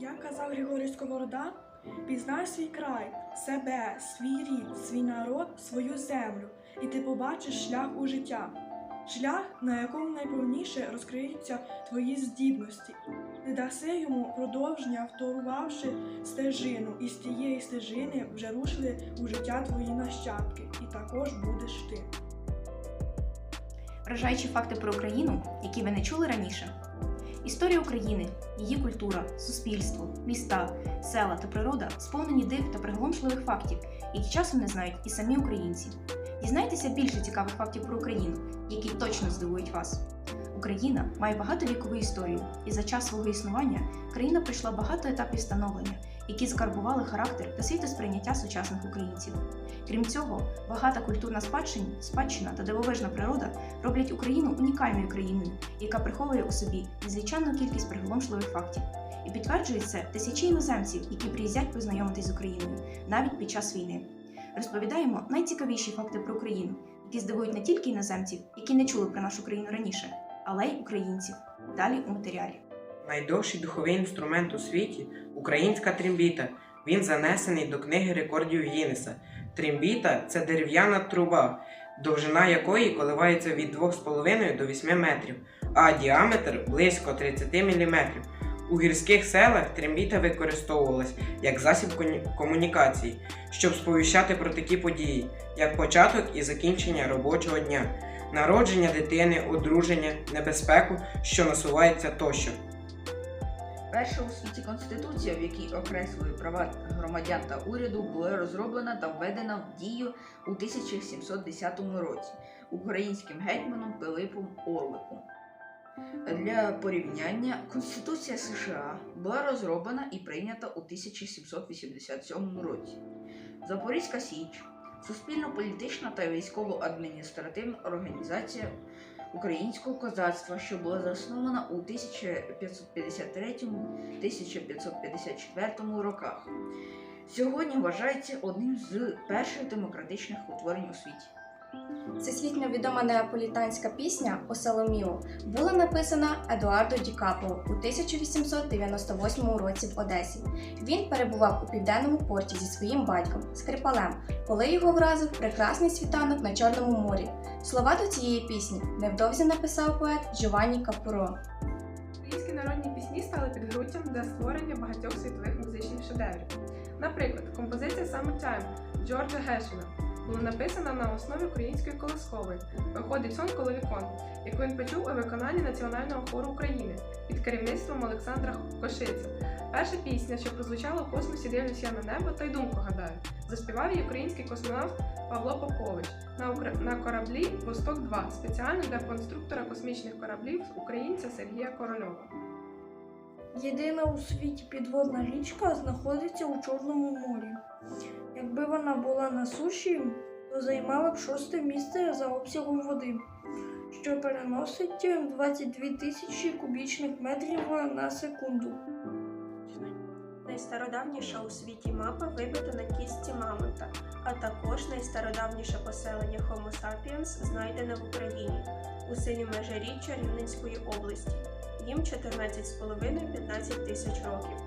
Як казав Григорій Сковорода, пізнай свій край, себе, свій рід, свій народ, свою землю, і ти побачиш шлях у життя. Шлях, на якому найповніше розкриються твої здібності. Не даси йому продовження, вторувавши стежину, і з тієї стежини вже рушили у життя твої нащадки, і також будеш ти. Вражаючі факти про Україну, які ви не чули раніше. Історія України, її культура, суспільство, міста, села та природа сповнені див та приголомшливих фактів, які часом не знають і самі українці. Дізнайтеся більше цікавих фактів про Україну, які точно здивують вас. Україна має багатовікову історію, і за час свого існування країна пройшла багато етапів становлення, які скарбували характер та світосприйняття сучасних українців. Крім цього, багата культурна спадщина, спадщина та дивовижна природа роблять Україну унікальною країною, яка приховує у собі незвичайну кількість приголомшливих фактів. І підтверджують це тисячі іноземців, які приїздять познайомитись з Україною навіть під час війни. Розповідаємо найцікавіші факти про Україну, які здивують не тільки іноземців, які не чули про нашу країну раніше, але й українців. Далі у матеріалі. Найдовший духовий інструмент у світі українська трембіта. Він занесений до книги рекордів Гіннеса. Трембіта це дерев'яна труба, довжина якої коливається від 2,5 до 8 метрів, а діаметр близько 30 мм. У гірських селах трембіта використовувалась як засіб комунікації, щоб сповіщати про такі події, як початок і закінчення робочого дня, народження дитини, одруження, небезпеку, що насувається тощо. Перша у світі конституція, в якій окреслює права громадян та уряду, була розроблена та введена в дію у 1710 році українським гетьманом Пилипом Орликом. Для порівняння Конституція США була розроблена і прийнята у 1787 році. Запорізька Січ суспільно-політична та військово-адміністративна організація українського козацтва, що була заснована у 1553-1554 роках. Сьогодні вважається одним з перших демократичних утворень у світі. Всесвітньо відома неаполітанська пісня «О Соломіо» була написана Едуардо Ді Капо у 1898 році в Одесі. Він перебував у південному порті зі своїм батьком Скрипалем, коли його вразив прекрасний світанок на Чорному морі. Слова до цієї пісні невдовзі написав поет Джованні Капуро. Українські народні пісні стали підґрунтям для створення багатьох світових музичних шедеврів. Наприклад, композиція «Summertime» Джорджа Гешена була написана на основі української колискової «Виходить сон коло вікон», яку він почув у виконанні Національного хору України під керівництвом Олександра Кошиця. Перша пісня, що прозвучала у космосі «Дивлюсь я на небо та й думку гадаю», заспівав її український космонавт Павло Попович на, Укра- на кораблі Восток-2 спеціально для конструктора космічних кораблів українця Сергія Корольова. Єдина у світі підводна річка знаходиться у Чорному морі. Якби вона була на суші, то займала б шосте місце за обсягом води, що переносить 22 тисячі кубічних метрів на секунду. Найстародавніша у світі мапа вибита на кістці мамонта, а також найстародавніше поселення Homo sapiens знайдене в Україні у селі Межиріччя Рівненської області. Їм 14,5-15 тисяч років.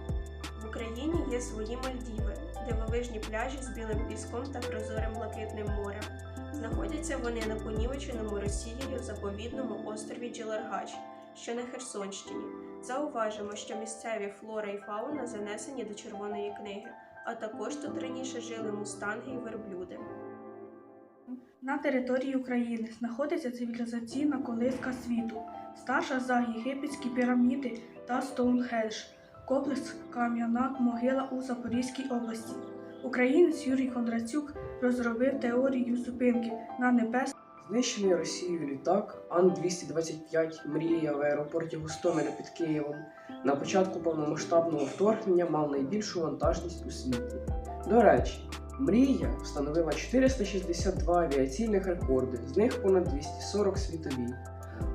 В Україні є свої Мальдіви, дивовижні пляжі з білим піском та прозорим блакитним морем. Знаходяться вони на понівеченому Росією заповідному острові Джеларгач, що на Херсонщині. Зауважимо, що місцеві флора і фауна занесені до Червоної книги, а також тут раніше жили мустанги і верблюди. На території України знаходиться цивілізаційна колиска світу, старша за єгипетські піраміди та Стоунхендж, комплекс Кам'яна могила у Запорізькій області. Українець Юрій Кондратюк розробив теорію зупинки на небес. Знищений Росією літак Ан-225 Мрія в аеропорті Гостомеля під Києвом на початку повномасштабного вторгнення мав найбільшу вантажність у світі. До речі, Мрія встановила 462 авіаційних рекорди, з них понад 240 світові.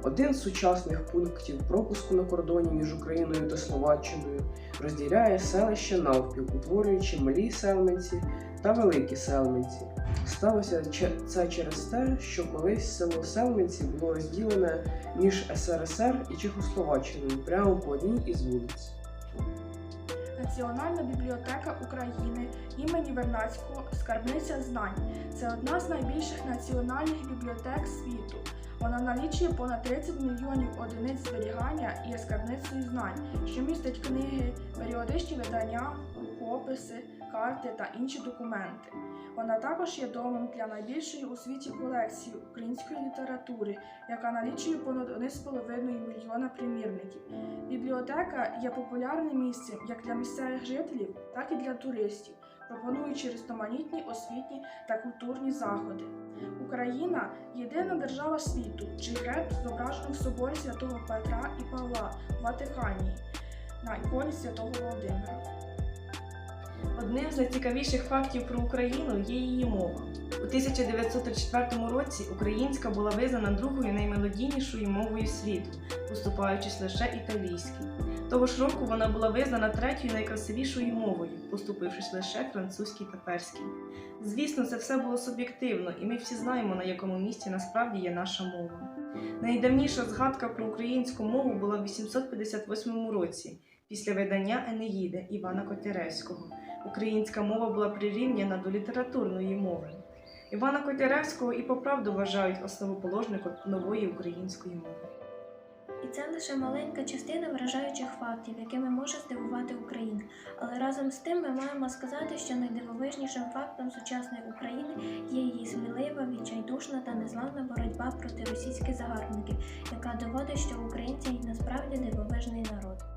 Один з сучасних пунктів пропуску на кордоні між Україною та Словаччиною розділяє селище навпіл, утворюючи малі селменці та великі селменці. Сталося це через те, що колись село Селменці було розділене між СРСР і Чехословаччиною прямо по одній із вулиць. Національна бібліотека України імені Вернадського скарбниця знань. Це одна з найбільших національних бібліотек світу. Вона налічує понад 30 мільйонів одиниць зберігання і є скарбницею знань, що містить книги, періодичні видання, рукописи, карти та інші документи. Вона також є домом для найбільшої у світі колекції української літератури, яка налічує понад 1,5 мільйона примірників. Бібліотека є популярним місцем як для місцевих жителів, так і для туристів, пропонуючи різноманітні освітні та культурні заходи. Україна єдина держава світу, чий герб зображено в соборі святого Петра і Павла в Ватикані на іконі святого Володимира. Одним з найцікавіших фактів про Україну є її мова. У 1934 році українська була визнана другою наймелодійнішою мовою світу, поступаючись лише італійській. Того ж року вона була визнана третьою найкрасивішою мовою, поступившись лише французькій та перській. Звісно, це все було суб'єктивно, і ми всі знаємо, на якому місці насправді є наша мова. Найдавніша згадка про українську мову була в 858 році, після видання Енеїди Івана Котляревського. Українська мова була прирівняна до літературної мови. Івана Котляревського і по правду вважають основоположником нової української мови. І це лише маленька частина вражаючих фактів, якими може здивувати Україна. Але разом з тим ми маємо сказати, що найдивовижнішим фактом сучасної України є її смілива, відчайдушна та незламна боротьба проти російських загарбників, яка доводить, що українці насправді дивовижний народ.